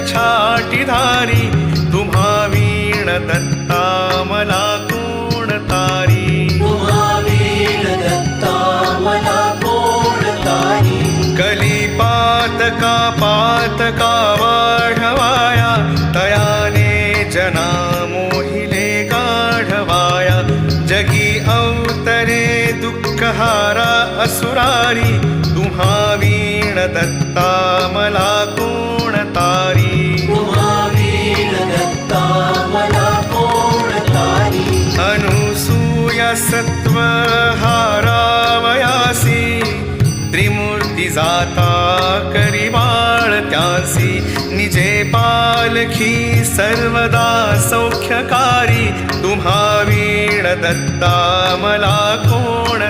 छाटीधारी तुम्हा वीण दत्ता मला कोण तारी कली पात का पात का तारी कली पातका वाढवाया तयाने जना मोहिले गाढवाया। जगी अवतरे दुःखहारा असुरारी तुम्हा वीण दत्ता सत्व हारावयासी त्रिमूर्ती जाता करी बाळ त्यासी निजे पालखी सर्वदा सौख्यकारी तुम्हा वीण दत्ता मला कोण